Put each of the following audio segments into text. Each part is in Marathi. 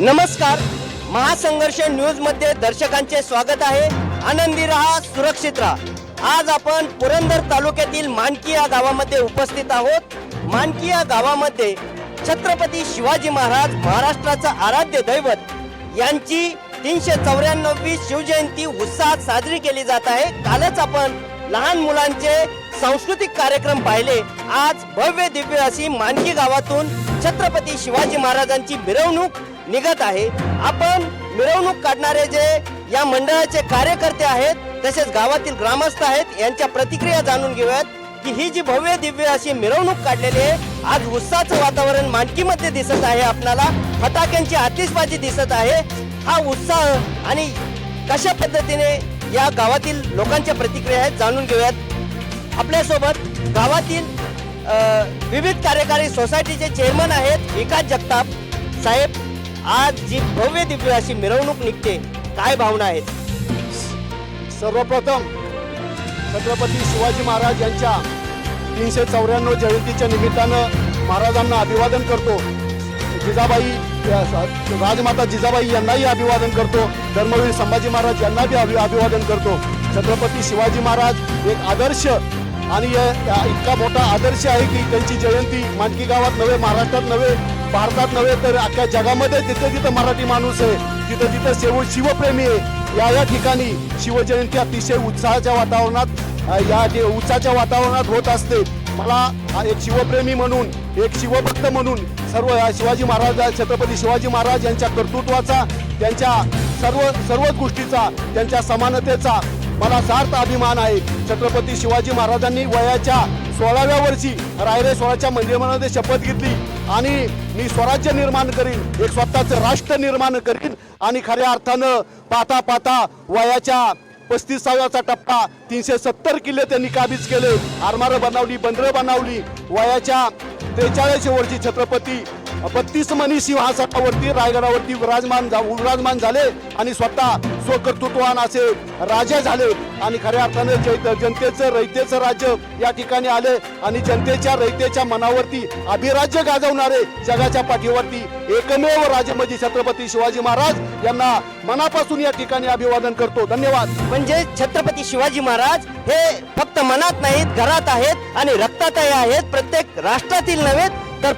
नमस्कार. महासंघर्ष न्यूजमध्ये दर्शकांचे स्वागत आहे. आनंदी राहा सुरक्षित राहा. आज आपण पुरंदर तालुक्यातील मानकी या गावामध्ये उपस्थित आहोत. मानकी या गावामध्ये छत्रपती शिवाजी महाराज महाराष्ट्राचं आराध्य दैवत यांची तीनशे चौऱ्याण्णवी शिवजयंती उत्साहात साजरी केली जात आहे. कालच आपण लहान मुलांचे सांस्कृतिक कार्यक्रम पाहिले. आज भव्य दिव्य अशी मानकी गावातून छत्रपती शिवाजी महाराजांची मिरवणूक निघत आहे. आपण मिरवणूक काढणारे जे या मंडळाचे कार्यकर्ते आहेत तसेच गावातील ग्रामस्थ आहेत यांच्या प्रतिक्रिया जाणून घेऊयात की ही जी भव्य दिव्य अशी मिरवणूक काढलेली आहे आज उत्साहाचं वातावरण मानकीमध्ये दिसत आहे. आपल्याला फटाक्यांची आतिषबाजी दिसत आहे. हा उत्साह आणि कशा पद्धतीने या गावातील लोकांच्या प्रतिक्रिया आहेत जाणून घेऊयात. आपल्यासोबत गावातील विविध कार्यकारी सोसायटीचे चेअरमन आहेत विकास जगताप साहेब. आज जी भव्य दिव्य अशी मिरवणूक निघते काय भावना आहेत? सर्वप्रथम छत्रपती शिवाजी महाराज यांच्या तीनशे चौऱ्याण्णव जयंतीच्या निमित्तानं महाराजांना अभिवादन करतो. जिजाबाई राजमाता जिजाबाई यांनाही अभिवादन करतो. धर्मवीर संभाजी महाराज यांना बी अभि अभिवादन करतो. छत्रपती शिवाजी महाराज एक आदर्श आणि इतका मोठा आदर्श आहे की त्यांची जयंती मानकी गावात नव्हे महाराष्ट्रात नव्हे भारतात नव्हे तर अख्ख्या जगामध्ये जिथं जिथं मराठी माणूस आहे तिथं तिथं शिव शिवप्रेमी आहे या या ठिकाणी शिवजयंती अतिशय उत्साहाच्या वातावरणात या जे उत्साहाच्या वातावरणात होत असते. मला एक शिवप्रेमी म्हणून एक शिवभक्त म्हणून सर्व शिवाजी महाराज छत्रपती शिवाजी महाराज यांच्या कर्तृत्वाचा त्यांच्या सर्व सर्व गोष्टीचा त्यांच्या समानतेचा मला सार्थ अभिमान आहे. छत्रपती शिवाजी महाराजांनी वयाच्या सोळाव्या वर्षी रायरे सोळाच्या मंदिरामध्ये शपथ घेतली. आणि मी स्वराज्य निर्माण करीन एक स्वतःचं राष्ट्र निर्माण करीन आणि खऱ्या अर्थानं पाहता पाहता वयाच्या पस्तीसाव्याचा टप्पा तीनशे सत्तर किल्ले त्यांनी काबीज केले. आरमारं बनवली बंदरं बनवली. वयाच्या त्रेचाळीस वर्षी छत्रपती बत्तीस मनी सिंहासनावरती रायगडावरती विराजमान झा- विराजमान झाले आणि स्वतः स्वकर्तृत्वान असे राजा झाले. आणि खऱ्या अर्थाने जै- जनतेचं रयतेचं राज्य या ठिकाणी आले आणि जनतेच्या रयतेच्या मनावरती अभिराज्य गाजवणारे जगाच्या पाठीवरती एकमेव राजे म्हणजे छत्रपती शिवाजी महाराज यांना मनापासून या ठिकाणी अभिवादन करतो. धन्यवाद. म्हणजे छत्रपती शिवाजी महाराज हे फक्त मनात नाहीत घरात आहेत आणि रक्तातही आहेत. प्रत्येक राष्ट्रातील नव्हे तर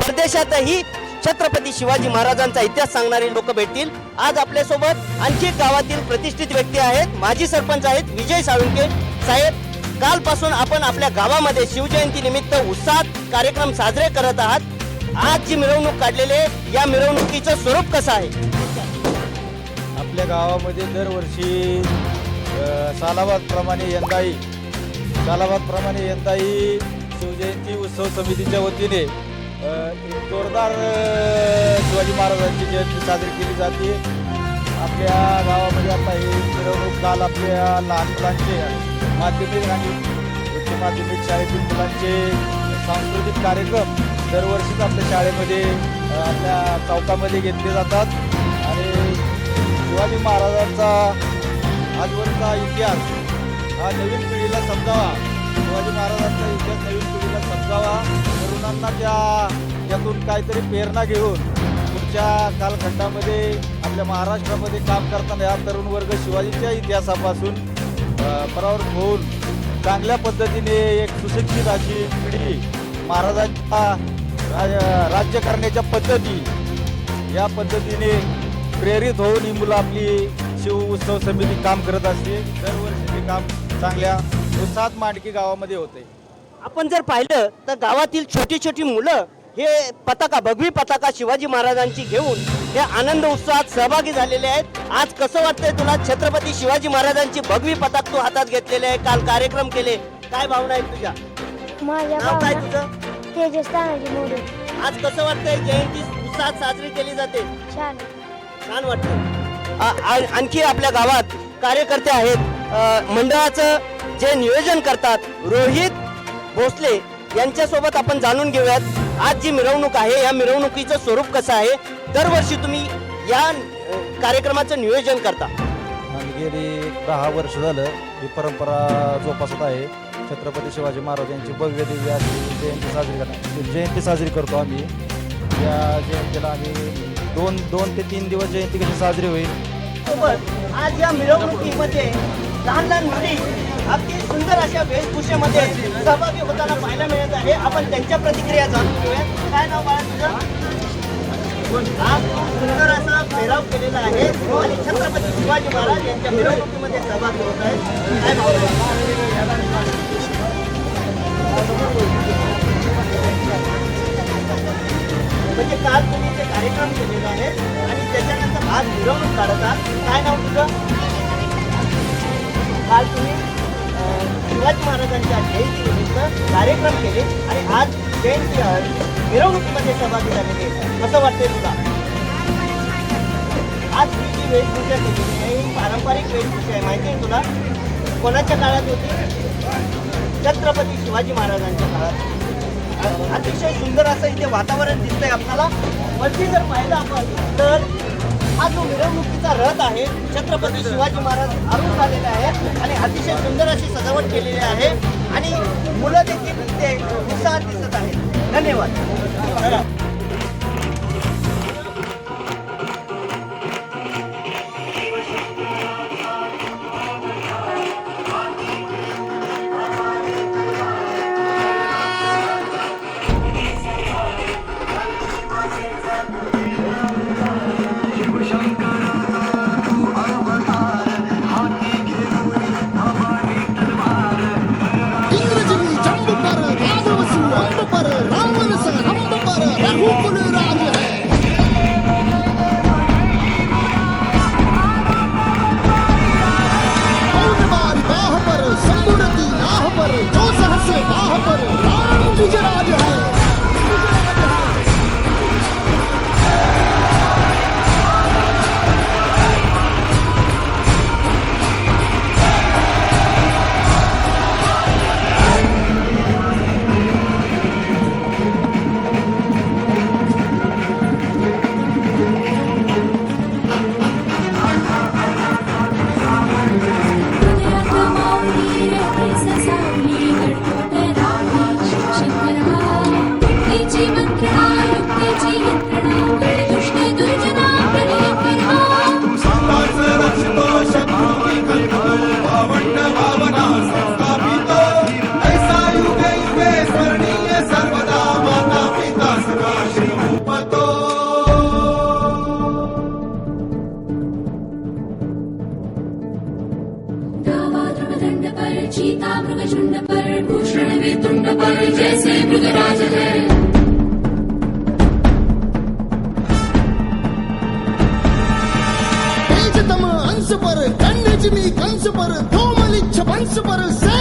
परदेशातही छत्रपती शिवाजी महाराजांचा इतिहास सांगणारे लोक भेटतील. आज आपल्यासोबत आणखी एक गावातील प्रतिष्ठित व्यक्ती आहेत. माजी सरपंच आहेत विजय साळुंके साहेब. कालपासून आपण आपल्या गावामध्ये शिवजयंती निमित्त उत्साहात कार्यक्रम साजरे करत आहात. आज जी मिरवणूक काढलेली आहे या मिरवणुकीचं स्वरूप कसं आहे? आपल्या गावामध्ये दरवर्षी अ, सालाबादप्रमाणे यंदाही सालाबादप्रमाणे यंदाही शिवजयंती उत्सव समितीच्या वतीने एक जोरदार शिवाजी महाराजांची जयंती साजरी केली जाते. आपल्या गावामध्ये आता ही मिरवणूक काल आपल्या लहान मुलांचे माध्यमिक आणि उच्च माध्यमिक शाळेतील मुलांचे सांस्कृतिक कार्यक्रम दरवर्षीच आपल्या शाळेमध्ये आपल्या चौकामध्ये घेतले जातात. आणि शिवाजी महाराजांचा आजवरचा इतिहास हा नवीन पिढीला समजावा. शिवाजी महाराजांचा इतिहास नवीन पिढीला समजावा. तरुणांना त्या त्यातून काहीतरी प्रेरणा घेऊन पुढच्या कालखंडामध्ये आपल्या महाराष्ट्रामध्ये काम करताना या तरुण वर्ग शिवाजीच्या इतिहासापासून अ, होऊन चांगल्या पद्धतीने एक सुशिक्षित अशी पिढी महाराजांच्या राज्य करण्याच्या पद्धती या पद्धतीने प्रेरित होऊन ही मुलं आपली शिव उत्सव समिती काम करत असते दरवर्षी हे काम चांगल्या उत्साहात मांडकी गावामध्ये होते. आपण जर पाहिलं तर गावातील छोटी छोटी मुलं हे पताका भगवी पताका शिवाजी महाराजांची घेऊन हे आनंद उत्सवात सहभागी झालेले आहेत. आज कसं वाटतंय तुला? छत्रपती शिवाजी महाराजांची भगवी पताक तू हातात घेतलेले आहे. काल कार्यक्रम केले. काय भावना आहे तुझ्या? माझ्या नाव काय भावना तुझं? तेजस तानाजी मोरे. आज कसं वाटतंय जयंती उत्साहात साजरी केली जाते? छान. छान वाटतं आ- आ- आणखी आपल्या गावात कार्यकर्ते आहेत. अ, मंडळाचं जे नियोजन करतात रोहित भोसले यांच्यासोबत आपण जाणून घेऊयात. आज जी मिरवणूक आहे या मिरवणुकीचं स्वरूप कसं आहे? दरवर्षी तुम्ही या कार्यक्रमाचं नियोजन करता. गेली दहा वर्ष झालं ही परंपरा जोपासत आहे. छत्रपती शिवाजी महाराज यांची भव्य दिव्य अशी जयंती साजरी करणार. जयंती साजरी करतो आम्ही. त्या जयंतीला आम्ही दोन दोन ते तीन दिवस जयंती कशी साजरी होईल? आज या मिरवणुकीमध्ये लहान लहान मुली अगदी सुंदर अशा वेशभूषेमध्ये सहभागी होताना पाहायला मिळत आहे. आपण त्यांच्या प्रतिक्रिया जाणून घेऊया काय नाव बाळा तुझं? आज खूप सुंदर असा फेराव केलेला आहे. आणि छत्रपती शिवाजी महाराज यांच्या मिरवणुकीमध्ये सहभागी होत आहेत. काय म्हणजे काल तुम्ही ते कार्यक्रम केलेले आहेत आणि त्याच्यानंतर आज मिरवणूक काढतात काय नाव तुझं? काल तुम्ही शिवाजी महाराजांच्या जयंतीनिमित्त कार्यक्रम केले आणि आज जयंती मिरवणुकीमध्ये सहभागी झालेले कसं वाटतंय तुला? आज ही जी वेशभूषा केलेली आहे ही पारंपरिक वेशभूषा आहे. माहिती आहे तुला? कोणाच्या काळात होती? छत्रपती शिवाजी महाराजांच्या काळात. अतिशय सुंदर असं इथे वातावरण दिसतंय आपल्याला. वरती जर पाहिलं आपण तर हा जो मिरवणुकीचा रथ आहे छत्रपती शिवाजी महाराज अरुण झालेले आहेत आणि अतिशय सुंदर अशी सजावट केलेली आहे. आणि मुलं देखील ते उत्साहात दिसत आहेत. धन्यवाद. तेजतम अंश